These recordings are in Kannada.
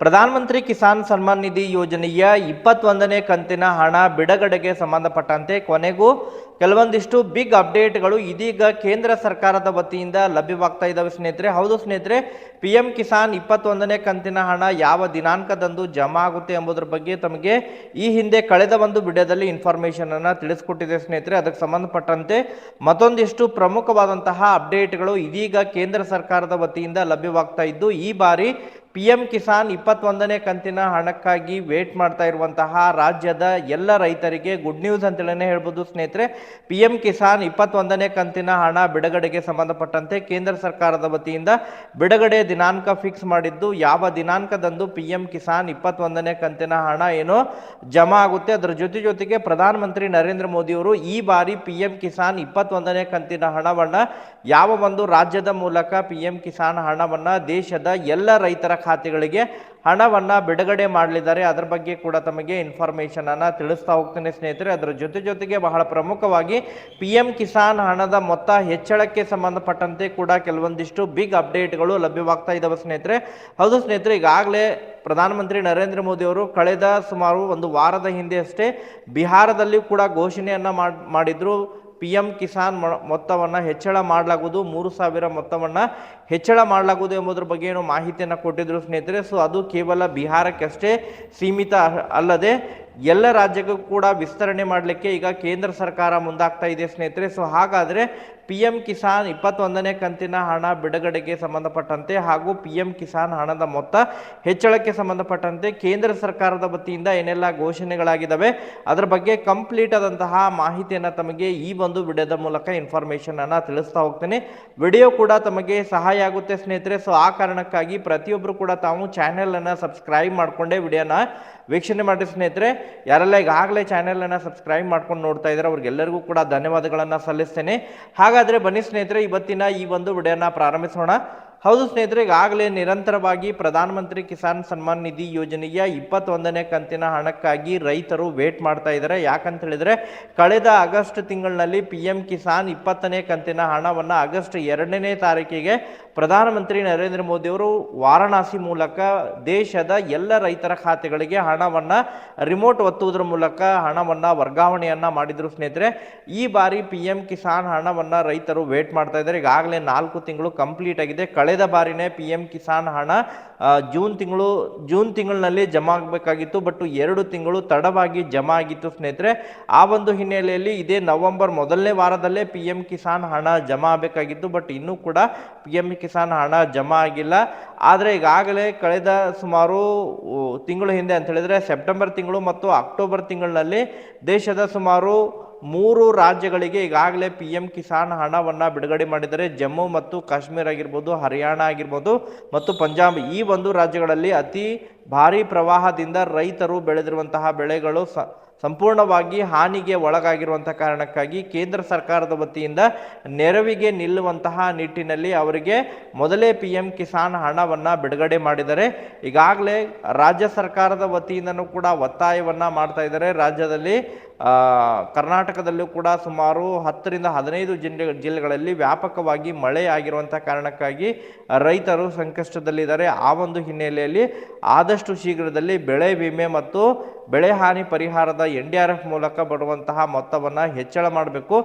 ಪ್ರಧಾನಮಂತ್ರಿ ಕಿಸಾನ್ ಸನ್ಮಾನ್ ನಿಧಿ ಯೋಜನೆಯ ಇಪ್ಪತ್ತೊಂದನೇ ಕಂತಿನ ಹಣ ಬಿಡುಗಡೆಗೆ ಸಂಬಂಧಪಟ್ಟಂತೆ ಕೊನೆಗೂ ಕೆಲವೊಂದಿಷ್ಟು ಬಿಗ್ ಅಪ್ಡೇಟ್ಗಳು ಇದೀಗ ಕೇಂದ್ರ ಸರ್ಕಾರದ ವತಿಯಿಂದ ಲಭ್ಯವಾಗ್ತಾ ಇದ್ದಾವೆ ಸ್ನೇಹಿತರೆ. ಹೌದು ಸ್ನೇಹಿತರೆ ಪಿ ಎಂ ಕಿಸಾನ್ ಇಪ್ಪತ್ತೊಂದನೇ ಕಂತಿನ ಹಣ ಯಾವ ದಿನಾಂಕದಂದು ಜಮಾ ಆಗುತ್ತೆ ಎಂಬುದರ ಬಗ್ಗೆ ತಮಗೆ ಈ ಹಿಂದೆ ಕಳೆದ ಒಂದು ವಿಡಿಯೋದಲ್ಲಿ ಇನ್ಫಾರ್ಮೇಷನ್ ಅನ್ನು ತಿಳಿಸ್ಕೊಟ್ಟಿದೆ ಸ್ನೇಹಿತರೆ. ಅದಕ್ಕೆ ಸಂಬಂಧಪಟ್ಟಂತೆ ಮತ್ತೊಂದಿಷ್ಟು ಪ್ರಮುಖವಾದಂತಹ ಅಪ್ಡೇಟ್ಗಳು ಇದೀಗ ಕೇಂದ್ರ ಸರ್ಕಾರದ ವತಿಯಿಂದ ಲಭ್ಯವಾಗ್ತಾ ಇದ್ದು, ಈ ಬಾರಿ ಪಿ ಎಂ ಕಿಸಾನ್ ಇಪ್ಪತ್ತೊಂದನೇ ಕಂತಿನ ಹಣಕ್ಕಾಗಿ ವೇಟ್ ಮಾಡ್ತಾ ಇರುವಂತಹ ರಾಜ್ಯದ ಎಲ್ಲ ರೈತರಿಗೆ ಗುಡ್ ನ್ಯೂಸ್ ಅಂತೇಳಿನೇ ಹೇಳ್ಬೋದು ಸ್ನೇಹಿತರೆ. ಪಿ ಎಂ ಕಿಸಾನ್ ಇಪ್ಪತ್ತೊಂದನೇ ಕಂತಿನ ಹಣ ಬಿಡುಗಡೆಗೆ ಸಂಬಂಧಪಟ್ಟಂತೆ ಕೇಂದ್ರ ಸರ್ಕಾರದ ವತಿಯಿಂದ ಬಿಡುಗಡೆ ದಿನಾಂಕ ಫಿಕ್ಸ್ ಮಾಡಿದ್ದು, ಯಾವ ದಿನಾಂಕದಂದು ಪಿ ಎಂ ಕಿಸಾನ್ ಇಪ್ಪತ್ತೊಂದನೇ ಕಂತಿನ ಹಣ ಏನು ಜಮಾ ಆಗುತ್ತೆ. ಅದರ ಜೊತೆ ಜೊತೆಗೆ ಪ್ರಧಾನಮಂತ್ರಿ ನರೇಂದ್ರ ಮೋದಿಯವರು ಈ ಬಾರಿ ಪಿ ಎಂ ಕಿಸಾನ್ ಇಪ್ಪತ್ತೊಂದನೇ ಕಂತಿನ ಹಣವನ್ನು ಯಾವ ಒಂದು ರಾಜ್ಯದ ಮೂಲಕ ಪಿ ಎಂ ಕಿಸಾನ್ ಹಣವನ್ನು ದೇಶದ ಎಲ್ಲ ರೈತರ ಖಾತೆಗಳಿಗೆ ಹಣವನ್ನು ಬಿಡುಗಡೆ ಮಾಡಲಿದ್ದಾರೆ. ಅದರ ಬಗ್ಗೆ ಕೂಡ ತಮಗೆ ಇನ್ಫಾರ್ಮೇಷನನ್ನು ತಿಳಿಸ್ತಾ ಹೋಗ್ತೇನೆ ಸ್ನೇಹಿತರೆ. ಅದರ ಜೊತೆ ಜೊತೆಗೆ ಬಹಳ ಪ್ರಮುಖವಾಗಿ ಪಿ ಎಂ ಕಿಸಾನ್ ಹಣದ ಮೊತ್ತ ಹೆಚ್ಚಳಕ್ಕೆ ಸಂಬಂಧಪಟ್ಟಂತೆ ಕೂಡ ಕೆಲವೊಂದಿಷ್ಟು ಬಿಗ್ ಅಪ್ಡೇಟ್ಗಳು ಲಭ್ಯವಾಗ್ತಾ ಇದ್ದಾವೆ ಸ್ನೇಹಿತರೆ. ಹೌದು ಸ್ನೇಹಿತರೆ, ಈಗಾಗಲೇ ಪ್ರಧಾನಮಂತ್ರಿ ನರೇಂದ್ರ ಮೋದಿ ಅವರು ಕಳೆದ ಸುಮಾರು ಒಂದು ವಾರದ ಹಿಂದೆ ಅಷ್ಟೇ ಬಿಹಾರದಲ್ಲಿ ಕೂಡ ಘೋಷಣೆಯನ್ನ ಮಾಡ್- ಮಾಡಿದ್ರು. ಪಿ ಎಂ ಕಿಸಾನ್ ಮೊತ್ತವನ್ನು ಹೆಚ್ಚಳ ಮಾಡಲಾಗುವುದು, ಮೂರು ಸಾವಿರ ಮೊತ್ತವನ್ನು ಹೆಚ್ಚಳ ಮಾಡಲಾಗುವುದು ಎಂಬುದರ ಬಗ್ಗೆ ಏನು ಮಾಹಿತಿಯನ್ನು ಕೊಟ್ಟಿದ್ರು ಸ್ನೇಹಿತರೆ. ಸೊ ಅದು ಕೇವಲ ಬಿಹಾರಕ್ಕಷ್ಟೇ ಸೀಮಿತ ಅಲ್ಲದೆ ಎಲ್ಲ ರಾಜ್ಯಕ್ಕೂ ಕೂಡ ವಿಸ್ತರಣೆ ಮಾಡಲಿಕ್ಕೆ ಈಗ ಕೇಂದ್ರ ಸರ್ಕಾರ ಮುಂದಾಗ್ತಾ ಇದೆ ಸ್ನೇಹಿತರೆ. ಸೊ ಹಾಗಾದರೆ ಪಿ ಎಂ ಕಿಸಾನ್ ಇಪ್ಪತ್ತೊಂದನೇ ಕಂತಿನ ಹಣ ಬಿಡುಗಡೆಗೆ ಸಂಬಂಧಪಟ್ಟಂತೆ ಹಾಗೂ ಪಿ ಎಂ ಕಿಸಾನ್ ಹಣದ ಮೊತ್ತ ಹೆಚ್ಚಳಕ್ಕೆ ಸಂಬಂಧಪಟ್ಟಂತೆ ಕೇಂದ್ರ ಸರ್ಕಾರದ ವತಿಯಿಂದ ಏನೆಲ್ಲ ಘೋಷಣೆಗಳಾಗಿದ್ದಾವೆ, ಅದರ ಬಗ್ಗೆ ಕಂಪ್ಲೀಟ್ ಆದಂತಹ ಮಾಹಿತಿಯನ್ನು ತಮಗೆ ಈ ಒಂದು ವಿಡಿಯೋದ ಮೂಲಕ ಇನ್ಫಾರ್ಮೇಷನ್ ಅನ್ನ ತಿಳಿಸ್ತಾ ಹೋಗ್ತೇನೆ. ವಿಡಿಯೋ ಕೂಡ ತಮಗೆ ಸಹಾಯ ಆಗುತ್ತೆ ಸ್ನೇಹಿತರೆ. ಸೊ ಆ ಕಾರಣಕ್ಕಾಗಿ ಪ್ರತಿಯೊಬ್ಬರು ಕೂಡ ತಾವು ಚಾನೆಲ್ ಅನ್ನ ಸಬ್ಸ್ಕ್ರೈಬ್ ಮಾಡಿಕೊಂಡೇ ವಿಡಿಯೋನ ವೀಕ್ಷಣೆ ಮಾಡಿ ಸ್ನೇಹಿತರೆ. ಯಾರೆಲ್ಲ ಈಗಾಗಲೇ ಚಾನೆಲನ್ನು ಸಬ್ಸ್ಕ್ರೈಬ್ ಮಾಡ್ಕೊಂಡು ನೋಡ್ತಾ ಇದ್ದಾರೆ ಅವ್ರಿಗೆಲ್ಲರಿಗೂ ಕೂಡ ಧನ್ಯವಾದಗಳನ್ನು ಸಲ್ಲಿಸ್ತೇನೆ. ಹಾಗಾದರೆ ಬನ್ನಿ ಸ್ನೇಹಿತರೆ, ಇವತ್ತಿನ ಈ ಒಂದು ವಿಡಿಯೋನ ಪ್ರಾರಂಭಿಸೋಣ. ಹೌದು ಸ್ನೇಹಿತರೆ ಈಗಾಗಲೇ ನಿರಂತರವಾಗಿ ಪ್ರಧಾನಮಂತ್ರಿ ಕಿಸಾನ್ ಸನ್ಮಾನ್ ನಿಧಿ ಯೋಜನೆಯ ಇಪ್ಪತ್ತೊಂದನೇ ಕಂತಿನ ಹಣಕ್ಕಾಗಿ ರೈತರು ವೇಟ್ ಮಾಡ್ತಾ ಇದ್ದಾರೆ ಯಾಕಂತ ಹೇಳಿದ್ರೆ, ಕಳೆದ ಆಗಸ್ಟ್ ತಿಂಗಳಿನಲ್ಲಿ ಪಿ ಕಿಸಾನ್ ಇಪ್ಪತ್ತನೇ ಕಂತಿನ ಹಣವನ್ನು ಆಗಸ್ಟ್ ಎರಡನೇ ತಾರೀಕಿಗೆ ಪ್ರಧಾನಮಂತ್ರಿ ನರೇಂದ್ರ ಮೋದಿಯವರು ವಾರಣಾಸಿ ಮೂಲಕ ದೇಶದ ಎಲ್ಲ ರೈತರ ಖಾತೆಗಳಿಗೆ ಹಣವನ್ನು ರಿಮೋಟ್ ಒತ್ತುವುದರ ಮೂಲಕ ಹಣವನ್ನು ವರ್ಗಾವಣೆಯನ್ನ ಮಾಡಿದರು ಸ್ನೇಹಿತರೆ. ಈ ಬಾರಿ ಪಿ ಎಂ ಕಿಸಾನ್ ಹಣವನ್ನು ರೈತರು ವೇಟ್ ಮಾಡ್ತಾ ಇದ್ದಾರೆ. ಈಗಾಗಲೇ ನಾಲ್ಕು ತಿಂಗಳು ಕಂಪ್ಲೀಟ್ ಆಗಿದೆ. ಕಳೆದ ಬಾರಿನೇ ಪಿ ಎಂ ಕಿಸಾನ್ ಹಣ ಜೂನ್ ತಿಂಗಳು, ಜೂನ್ ತಿಂಗಳಿನಲ್ಲಿ ಜಮಾ ಆಗಬೇಕಾಗಿತ್ತು. ಬಟ್ ಎರಡು ತಿಂಗಳು ತಡವಾಗಿ ಜಮಾ ಆಗಿತ್ತು ಸ್ನೇಹಿತರೆ. ಆ ಒಂದು ಹಿನ್ನೆಲೆಯಲ್ಲಿ ಇದೇ ನವೆಂಬರ್ ಮೊದಲನೇ ವಾರದಲ್ಲೇ ಪಿ ಎಂ ಕಿಸಾನ್ ಹಣ ಜಮಾ ಆಗಬೇಕಾಗಿತ್ತು. ಬಟ್ ಇನ್ನೂ ಕೂಡ ಪಿ ಎಂ ಹಣ ಜಮಾ ಆಗಿಲ್ಲ. ಆದರೆ ಈಗಾಗಲೇ ಕಳೆದ ಸುಮಾರು ತಿಂಗಳು ಹಿಂದೆ ಅಂತ ಹೇಳಿದ್ರೆ ಸೆಪ್ಟೆಂಬರ್ ತಿಂಗಳು ಮತ್ತು ಅಕ್ಟೋಬರ್ ತಿಂಗಳಿನಲ್ಲಿ ದೇಶದ ಸುಮಾರು ಮೂರು ರಾಜ್ಯಗಳಿಗೆ ಈಗಾಗಲೇ ಪಿ ಎಂ ಕಿಸಾನ್ ಹಣವನ್ನು ಬಿಡುಗಡೆ ಮಾಡಿದರೆ ಜಮ್ಮು ಮತ್ತು ಕಾಶ್ಮೀರ ಆಗಿರ್ಬೋದು, ಹರಿಯಾಣ ಆಗಿರ್ಬೋದು ಮತ್ತು ಪಂಜಾಬ್. ಈ ಒಂದು ರಾಜ್ಯಗಳಲ್ಲಿ ಅತಿ ಭಾರಿ ಪ್ರವಾಹದಿಂದ ರೈತರು ಬೆಳೆದಿರುವಂತಹ ಬೆಳೆಗಳು ಸ ಸಂಪೂರ್ಣವಾಗಿ ಹಾನಿಗೆ ಒಳಗಾಗಿರುವಂಥ ಕಾರಣಕ್ಕಾಗಿ ಕೇಂದ್ರ ಸರ್ಕಾರದ ವತಿಯಿಂದ ನೆರವಿಗೆ ನಿಲ್ಲುವಂತಹ ನಿಟ್ಟಿನಲ್ಲಿ ಅವರಿಗೆ ಮೊದಲೇ ಪಿ ಎಂ ಕಿಸಾನ್ ಹಣವನ್ನು ಬಿಡುಗಡೆ ಮಾಡಿದರೆ, ಈಗಾಗಲೇ ರಾಜ್ಯ ಸರ್ಕಾರದ ವತಿಯಿಂದನೂ ಕೂಡ ಒತ್ತಾಯವನ್ನು ಮಾಡ್ತಾ ಇದ್ದಾರೆ. ರಾಜ್ಯದಲ್ಲಿ ಕರ್ನಾಟಕದಲ್ಲೂ ಕೂಡ ಸುಮಾರು ಹತ್ತರಿಂದ ಹದಿನೈದು ಜಿಲ್ಲೆ, ಜಿಲ್ಲೆಗಳಲ್ಲಿ ವ್ಯಾಪಕವಾಗಿ ಮಳೆ ಆಗಿರುವಂಥ ಕಾರಣಕ್ಕಾಗಿ ರೈತರು ಸಂಕಷ್ಟದಲ್ಲಿದ್ದಾರೆ. ಆ ಒಂದು ಹಿನ್ನೆಲೆಯಲ್ಲಿ ಆದಷ್ಟು ಶೀಘ್ರದಲ್ಲಿ ಬೆಳೆ ವಿಮೆ ಮತ್ತು ಬೆಳೆ ಹಾನಿ ಪರಿಹಾರದ ಎನ್ ಡಿ ಆರ್ ಎಫ್ ಮೂಲಕ ಬರುವಂತಹ ಮೊತ್ತವನ್ನು ಹೆಚ್ಚಳ ಮಾಡಬೇಕು.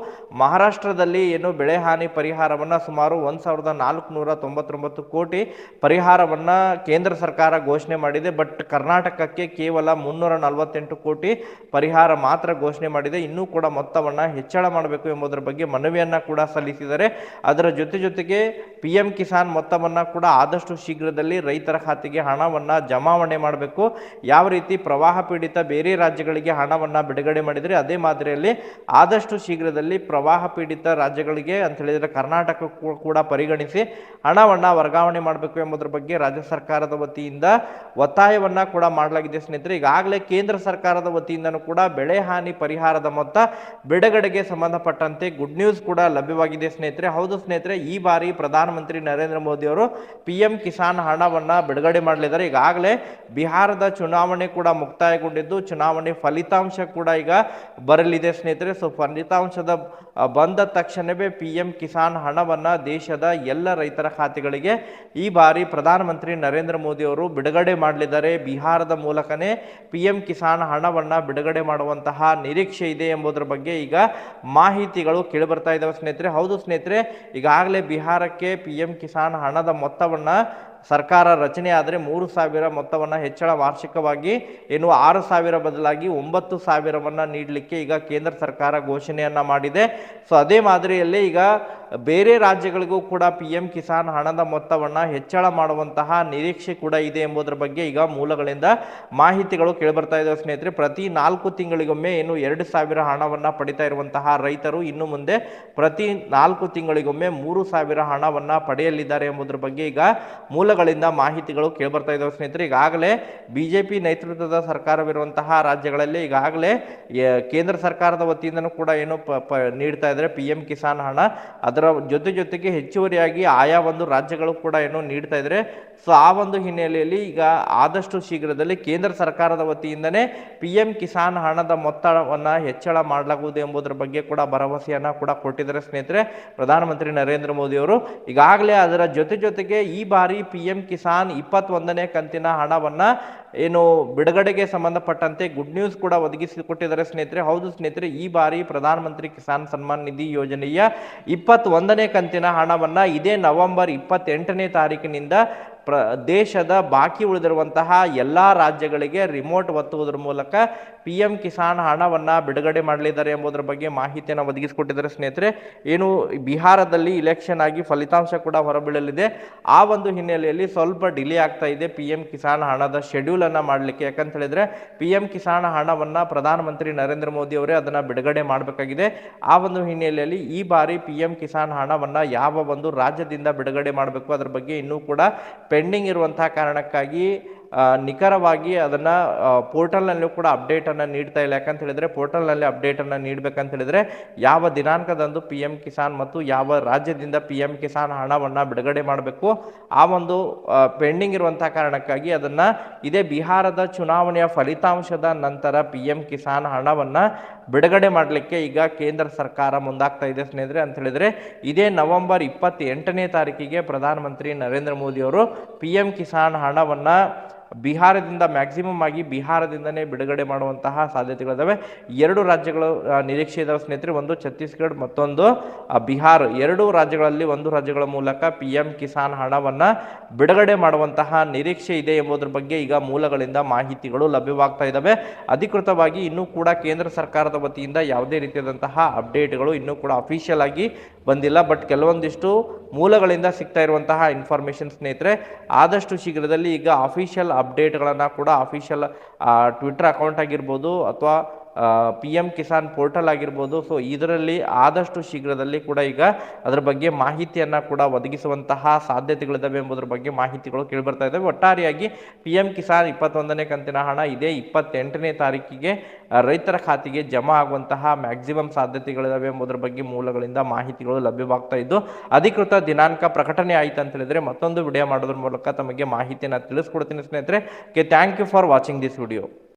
ಮಹಾರಾಷ್ಟ್ರದಲ್ಲಿ ಏನು ಬೆಳೆ ಹಾನಿ ಪರಿಹಾರವನ್ನು ಸುಮಾರು ಒಂದು ಸಾವಿರದ ನಾಲ್ಕುನೂರ ತೊಂಬತ್ತೊಂಬತ್ತು ಕೋಟಿ ಪರಿಹಾರವನ್ನು ಕೇಂದ್ರ ಸರ್ಕಾರ ಘೋಷಣೆ ಮಾಡಿದೆ. ಬಟ್ ಕರ್ನಾಟಕಕ್ಕೆ ಕೇವಲ ಮುನ್ನೂರ ನಲವತ್ತೆಂಟು ಕೋಟಿ ಪರಿಹಾರ ಮಾತ್ರ ಘೋಷಣೆ ಮಾಡಿದೆ. ಇನ್ನೂ ಕೂಡ ಮೊತ್ತವನ್ನು ಹೆಚ್ಚಳ ಮಾಡಬೇಕು ಎಂಬುದರ ಬಗ್ಗೆ ಮನವಿಯನ್ನು ಕೂಡ ಸಲ್ಲಿಸಿದರೆ ಅದರ ಜೊತೆ ಜೊತೆಗೆ ಪಿ ಎಂ ಕಿಸಾನ್ ಮೊತ್ತವನ್ನು ಕೂಡ ಆದಷ್ಟು ಶೀಘ್ರದಲ್ಲಿ ರೈತರ ಖಾತೆಗೆ ಹಣವನ್ನು ಜಮಾವಣೆ ಮಾಡಬೇಕು. ಯಾವ ರೀತಿ ಪ್ರವಾಹ ಪೀಡಿತ ಬೇರೆ ರಾಜ್ಯಗಳಿಗೆ ಹಣವನ್ನು ಬಿಡುಗಡೆ ಮಾಡಿದರೆ ಅದೇ ಮಾದರಿಯಲ್ಲಿ ಆದಷ್ಟು ಶೀಘ್ರದಲ್ಲಿ ಪ್ರವಾಹ ಪೀಡಿತ ರಾಜ್ಯಗಳಿಗೆ ಅಂತ ಹೇಳಿದರೆ ಕರ್ನಾಟಕ ಕೂಡ ಪರಿಗಣಿಸಿ ಹಣವನ್ನು ವರ್ಗಾವಣೆ ಮಾಡಬೇಕು ಎಂಬುದರ ಬಗ್ಗೆ ರಾಜ್ಯ ಸರ್ಕಾರದ ವತಿಯಿಂದ ಒತ್ತಾಯವನ್ನು ಕೂಡ ಮಾಡಲಾಗಿದೆ ಸ್ನೇಹಿತರೆ. ಈಗಾಗಲೇ ಕೇಂದ್ರ ಸರ್ಕಾರದ ವತಿಯಿಂದನೂ ಕೂಡ ಬೆಳೆ ಹಾನಿ ಪರಿಹಾರದ ಮೊತ್ತ ಬಿಡುಗಡೆಗೆ ಸಂಬಂಧಪಟ್ಟಂತೆ ಗುಡ್ ನ್ಯೂಸ್ ಕೂಡ ಲಭ್ಯವಾಗಿದೆ ಸ್ನೇಹಿತರೆ. ಹೌದು ಸ್ನೇಹಿತರೆ, ಈ ಬಾರಿ ಪ್ರಧಾನಮಂತ್ರಿ ನರೇಂದ್ರ ಮೋದಿ ಅವರು ಪಿ ಎಂ ಕಿಸಾನ್ ಹಣವನ್ನ ಬಿಡುಗಡೆ ಮಾಡಲಿದ್ದಾರೆ. ಈಗಾಗಲೇ ಬಿಹಾರದ ಚುನಾವಣೆ ಕೂಡ ಮುಕ್ತಾಯಗೊಂಡಿದ್ದು, ಚುನಾವಣೆ ಫಲಿತಾಂಶ ಕೂಡ ಈಗ ಬರಲಿದೆ ಸ್ನೇಹಿತರೆ. ಸೊ ಫಲಿತಾಂಶದ ಬಂದ ತಕ್ಷಣವೇ ಪಿ ಎಂ ಕಿಸಾನ್ ಹಣವನ್ನ ದೇಶದ ಎಲ್ಲ ರೈತರ ಖಾತೆಗಳಿಗೆ ಈ ಬಾರಿ ಪ್ರಧಾನಮಂತ್ರಿ ನರೇಂದ್ರ ಮೋದಿ ಅವರು ಬಿಡುಗಡೆ ಮಾಡಲಿದ್ದಾರೆ. ಬಿಹಾರದ ಮೂಲಕನೇ ಪಿ ಎಂ ಕಿಸಾನ್ ಹಣವನ್ನ ಬಿಡುಗಡೆ ಮಾಡುವಂತಹ ನಿರೀಕ್ಷೆ ಇದೆ ಎಂಬುದರ ಬಗ್ಗೆ ಈಗ ಮಾಹಿತಿಗಳು ಕೇಳಿಬರ್ತಾ ಇದ್ದಾವೆ ಸ್ನೇಹಿತರೆ. ಹೌದು ಸ್ನೇಹಿತರೆ, ಈಗಾಗಲೇ ಬಿಹಾರಕ್ಕೆ ಪಿ ಎಂ ಕಿಸಾನ್ ಹಣದ ಮೊತ್ತವನ್ನ ಸರ್ಕಾರ ರಚನೆ ಆದರೆ ಮೂರು ಸಾವಿರ ಮೊತ್ತವನ್ನು ಹೆಚ್ಚಳ ವಾರ್ಷಿಕವಾಗಿ ಏನು ಆರು ಸಾವಿರ ಬದಲಾಗಿ ಒಂಬತ್ತು ಸಾವಿರವನ್ನು ನೀಡಲಿಕ್ಕೆ ಈಗ ಕೇಂದ್ರ ಸರ್ಕಾರ ಘೋಷಣೆಯನ್ನು ಮಾಡಿದೆ. ಸೊ ಅದೇ ಮಾದರಿಯಲ್ಲಿ ಈಗ ಬೇರೆ ರಾಜ್ಯಗಳಿಗೂ ಕೂಡ ಪಿ ಎಂ ಕಿಸಾನ್ ಹಣದ ಮೊತ್ತವನ್ನು ಹೆಚ್ಚಳ ಮಾಡುವಂತಹ ನಿರೀಕ್ಷೆ ಕೂಡ ಇದೆ ಎಂಬುದರ ಬಗ್ಗೆ ಈಗ ಮೂಲಗಳಿಂದ ಮಾಹಿತಿಗಳು ಕೇಳಿಬರ್ತಾ ಇದ್ದಾವೆ ಸ್ನೇಹಿತರೆ. ಪ್ರತಿ ನಾಲ್ಕು ತಿಂಗಳಿಗೊಮ್ಮೆ ಏನು ಎರಡು ಸಾವಿರ ಹಣವನ್ನು ಪಡಿತಾ ಇರುವಂತಹ ರೈತರು ಇನ್ನು ಮುಂದೆ ಪ್ರತಿ ನಾಲ್ಕು ತಿಂಗಳಿಗೊಮ್ಮೆ ಮೂರು ಸಾವಿರ ಹಣವನ್ನು ಪಡೆಯಲಿದ್ದಾರೆ ಎಂಬುದರ ಬಗ್ಗೆ ಈಗ ಮೂಲಗಳಿಂದ ಮಾಹಿತಿಗಳು ಕೇಳಿಬರ್ತಾ ಇದ್ದಾವೆ ಸ್ನೇಹಿತರೆ. ಈಗಾಗಲೇ ಬಿ ಜೆ ಪಿ ನೇತೃತ್ವದ ಸರ್ಕಾರವಿರುವಂತಹ ರಾಜ್ಯಗಳಲ್ಲಿ ಈಗಾಗಲೇ ಕೇಂದ್ರ ಸರ್ಕಾರದ ವತಿಯಿಂದನೂ ಕೂಡ ಏನು ಪ ನೀಡ್ತಾ ಇದ್ದಾರೆ ಪಿ ಎಂ ಕಿಸಾನ್ ಹಣ. ಅದರ ಜೊತೆ ಜೊತೆಗೆ ಹೆಚ್ಚುವರಿಯಾಗಿ ಆಯಾ ಒಂದು ರಾಜ್ಯಗಳು ಕೂಡ ಏನು ನೀಡ್ತಾ ಇದ್ದಾರೆ ಸೊ, ಆ ಒಂದು ಹಿನ್ನೆಲೆಯಲ್ಲಿ ಈಗ ಆದಷ್ಟು ಶೀಘ್ರದಲ್ಲಿ ಕೇಂದ್ರ ಸರ್ಕಾರದ ವತಿಯಿಂದನೇ ಪಿ ಎಂ ಕಿಸಾನ್ ಹಣದ ಮೊತ್ತವನ್ನು ಹೆಚ್ಚಳ ಮಾಡಲಾಗುವುದು ಎಂಬುದರ ಬಗ್ಗೆ ಕೂಡ ಭರವಸೆಯನ್ನು ಕೂಡ ಕೊಟ್ಟಿದ್ದಾರೆ ಸ್ನೇಹಿತರೆ. ಪ್ರಧಾನಮಂತ್ರಿ ನರೇಂದ್ರ ಮೋದಿ ಅವರು ಈಗಾಗಲೇ ಅದರ ಜೊತೆ ಜೊತೆಗೆ ಈ ಬಾರಿ ಪಿ ಎಂ ಕಿಸಾನ್ ಇಪ್ಪತ್ತೊಂದನೇ ಕಂತಿನ ಹಣವನ್ನ ಏನು ಬಿಡುಗಡೆಗೆ ಸಂಬಂಧಪಟ್ಟಂತೆ ಗುಡ್ ನ್ಯೂಸ್ ಕೂಡ ಒದಗಿಸಿ ಕೊಟ್ಟಿದ್ದಾರೆ ಸ್ನೇಹಿತರೆ. ಹೌದು ಸ್ನೇಹಿತರೆ, ಈ ಬಾರಿ ಪ್ರಧಾನಮಂತ್ರಿ ಕಿಸಾನ್ ಸನ್ಮಾನ್ ನಿಧಿ ಯೋಜನೆಯ ಇಪ್ಪತ್ತೊಂದನೇ ಕಂತಿನ ಹಣವನ್ನ ಇದೇ ನವೆಂಬರ್ ಇಪ್ಪತ್ತೆಂಟನೇ ತಾರೀಕಿನಿಂದ ಪ್ರ ದೇಶದ ಬಾಕಿ ಉಳಿದಿರುವಂತಹ ಎಲ್ಲ ರಾಜ್ಯಗಳಿಗೆ ರಿಮೋಟ್ ಒತ್ತುವುದರ ಮೂಲಕ ಪಿ ಎಂ ಕಿಸಾನ್ ಹಣವನ್ನು ಬಿಡುಗಡೆ ಮಾಡಲಿದ್ದಾರೆ ಎಂಬುದರ ಬಗ್ಗೆ ಮಾಹಿತಿಯನ್ನು ಒದಗಿಸಿಕೊಟ್ಟಿದ್ದಾರೆ ಸ್ನೇಹಿತರೆ. ಏನು ಬಿಹಾರದಲ್ಲಿ ಇಲೆಕ್ಷನ್ ಆಗಿ ಫಲಿತಾಂಶ ಕೂಡ ಹೊರಬೀಳಲಿದೆ. ಆ ಒಂದು ಹಿನ್ನೆಲೆಯಲ್ಲಿ ಸ್ವಲ್ಪ ಡಿಲೇ ಆಗ್ತಾ ಇದೆ ಪಿ ಎಂ ಕಿಸಾನ್ ಹಣದ ಶೆಡ್ಯೂಲನ್ನು ಮಾಡಲಿಕ್ಕೆ. ಯಾಕಂತ ಹೇಳಿದರೆ ಪಿ ಎಂ ಕಿಸಾನ್ ಹಣವನ್ನು ಪ್ರಧಾನಮಂತ್ರಿ ನರೇಂದ್ರ ಮೋದಿ ಅವರೇ ಅದನ್ನು ಬಿಡುಗಡೆ ಮಾಡಬೇಕಾಗಿದೆ. ಆ ಒಂದು ಹಿನ್ನೆಲೆಯಲ್ಲಿ ಈ ಬಾರಿ ಪಿ ಎಂ ಕಿಸಾನ್ ಹಣವನ್ನು ಯಾವ ಒಂದು ರಾಜ್ಯದಿಂದ ಬಿಡುಗಡೆ ಮಾಡಬೇಕು ಅದರ ಬಗ್ಗೆ ಇನ್ನೂ ಕೂಡ ಪೆಂಡಿಂಗ್ ಇರುವಂತಹ ಕಾರಣಕ್ಕಾಗಿ ನಿಖರವಾಗಿ ಅದನ್ನ ಪೋರ್ಟಲ್ನಲ್ಲೂ ಕೂಡ ಅಪ್ಡೇಟನ್ನು ನೀಡ್ತಾ ಇಲ್ಲ. ಯಾಕಂತ ಹೇಳಿದ್ರೆ ಪೋರ್ಟಲ್ನಲ್ಲಿ ಅಪ್ಡೇಟನ್ನು ನೀಡಬೇಕಂತ ಹೇಳಿದ್ರೆ ಯಾವ ದಿನಾಂಕದಂದು ಪಿ ಎಂ ಕಿಸಾನ್ ಮತ್ತು ಯಾವ ರಾಜ್ಯದಿಂದ ಪಿ ಎಂ ಕಿಸಾನ್ ಹಣವನ್ನು ಬಿಡುಗಡೆ ಮಾಡಬೇಕು, ಆ ಒಂದು ಪೆಂಡಿಂಗ್ ಇರುವಂಥ ಕಾರಣಕ್ಕಾಗಿ ಅದನ್ನ ಇದೇ ಬಿಹಾರದ ಚುನಾವಣೆಯ ಫಲಿತಾಂಶದ ನಂತರ ಪಿ ಎಂ ಕಿಸಾನ್ ಹಣವನ್ನ ಬಿಡುಗಡೆ ಮಾಡಲಿಕ್ಕೆ ಈಗ ಕೇಂದ್ರ ಸರ್ಕಾರ ಮುಂದಾಗ್ತಾ ಇದೆ ಸ್ನೇಹಿತರೆ. ಅಂತ ಹೇಳಿದ್ರೆ ಇದೇ ನವೆಂಬರ್ ಇಪ್ಪತ್ತೆಂಟನೇ ತಾರೀಕಿಗೆ ಪ್ರಧಾನಮಂತ್ರಿ ನರೇಂದ್ರ ಮೋದಿ ಅವರು ಪಿ ಎಂ ಕಿಸಾನ್ ಹಣವನ್ನ ಬಿಹಾರದಿಂದ ಮ್ಯಾಕ್ಸಿಮಮ್ ಆಗಿ ಬಿಹಾರದಿಂದನೇ ಬಿಡುಗಡೆ ಮಾಡುವಂತಹ ಸಾಧ್ಯತೆಗಳಿದ್ದಾವೆ ಎರಡು ರಾಜ್ಯಗಳು ನಿರೀಕ್ಷೆ ಇದಾವೆ ಸ್ನೇಹಿತರೆ. ಒಂದು ಛತ್ತೀಸ್ಗಢ, ಮತ್ತೊಂದು ಬಿಹಾರ. ಎರಡು ರಾಜ್ಯಗಳಲ್ಲಿ ಒಂದು ರಾಜ್ಯಗಳ ಮೂಲಕ ಪಿ ಕಿಸಾನ್ ಹಣವನ್ನು ಬಿಡುಗಡೆ ಮಾಡುವಂತಹ ನಿರೀಕ್ಷೆ ಇದೆ ಎಂಬುದರ ಬಗ್ಗೆ ಈಗ ಮೂಲಗಳಿಂದ ಮಾಹಿತಿಗಳು ಲಭ್ಯವಾಗ್ತಾ ಇದ್ದಾವೆ ಅಧಿಕೃತವಾಗಿ ಇನ್ನೂ ಕೂಡ ಕೇಂದ್ರ ಸರ್ಕಾರದ ವತಿಯಿಂದ ಯಾವುದೇ ರೀತಿಯಾದಂತಹ ಅಪ್ಡೇಟ್ಗಳು ಇನ್ನೂ ಕೂಡ ಅಫಿಷಿಯಲ್ ಆಗಿ ಬಂದಿಲ್ಲ. ಬಟ್ ಕೆಲವೊಂದಿಷ್ಟು ಮೂಲಗಳಿಂದ ಸಿಗ್ತಾ ಇರುವಂತಹ ಇನ್ಫಾರ್ಮೇಷನ್ ಸ್ನೇಹಿತರೆ, ಆದಷ್ಟು ಶೀಘ್ರದಲ್ಲಿ ಈಗ ಅಫಿಷಿಯಲ್ ಅಪ್ಡೇಟ್ಗಳನ್ನು ಕೂಡ ಅಫಿಷಿಯಲ್ ಟ್ವಿಟರ್ ಅಕೌಂಟ್ ಆಗಿರ್ಬೋದು ಅಥವಾ ಪಿ ಎಂ ಕಿಸಾನ್ ಪೋರ್ಟಲ್ ಆಗಿರ್ಬೋದು. ಸೊ ಇದರಲ್ಲಿ ಆದಷ್ಟು ಶೀಘ್ರದಲ್ಲಿ ಕೂಡ ಈಗ ಅದರ ಬಗ್ಗೆ ಮಾಹಿತಿಯನ್ನು ಕೂಡ ಒದಗಿಸುವಂತಹ ಸಾಧ್ಯತೆಗಳಿದ್ದಾವೆ ಎಂಬುದರ ಬಗ್ಗೆ ಮಾಹಿತಿಗಳು ಕೇಳಿಬರ್ತಾ ಇದ್ದಾವೆ ಒಟ್ಟಾರೆಯಾಗಿ ಪಿ ಎಂ ಕಿಸಾನ್ ಇಪ್ಪತ್ತೊಂದನೇ ಕಂತಿನ ಹಣ ಇದೇ ಇಪ್ಪತ್ತೆಂಟನೇ ತಾರೀಕಿಗೆ ರೈತರ ಖಾತೆಗೆ ಜಮಾ ಆಗುವಂತಹ ಮ್ಯಾಕ್ಸಿಮಮ್ ಸಾಧ್ಯತೆಗಳಿದ್ದಾವೆ ಎಂಬುದರ ಬಗ್ಗೆ ಮೂಲಗಳಿಂದ ಮಾಹಿತಿಗಳು ಲಭ್ಯವಾಗ್ತಾ ಇದ್ದು, ಅಧಿಕೃತ ದಿನಾಂಕ ಪ್ರಕಟಣೆ ಆಯಿತು ಅಂತ ಹೇಳಿದರೆ ಮತ್ತೊಂದು ವಿಡಿಯೋ ಮಾಡೋದ್ರ ಮೂಲಕ ತಮಗೆ ಮಾಹಿತಿಯನ್ನು ತಿಳಿಸ್ಕೊಡ್ತೀನಿ ಸ್ನೇಹಿತರೆ. K thank you for watching this video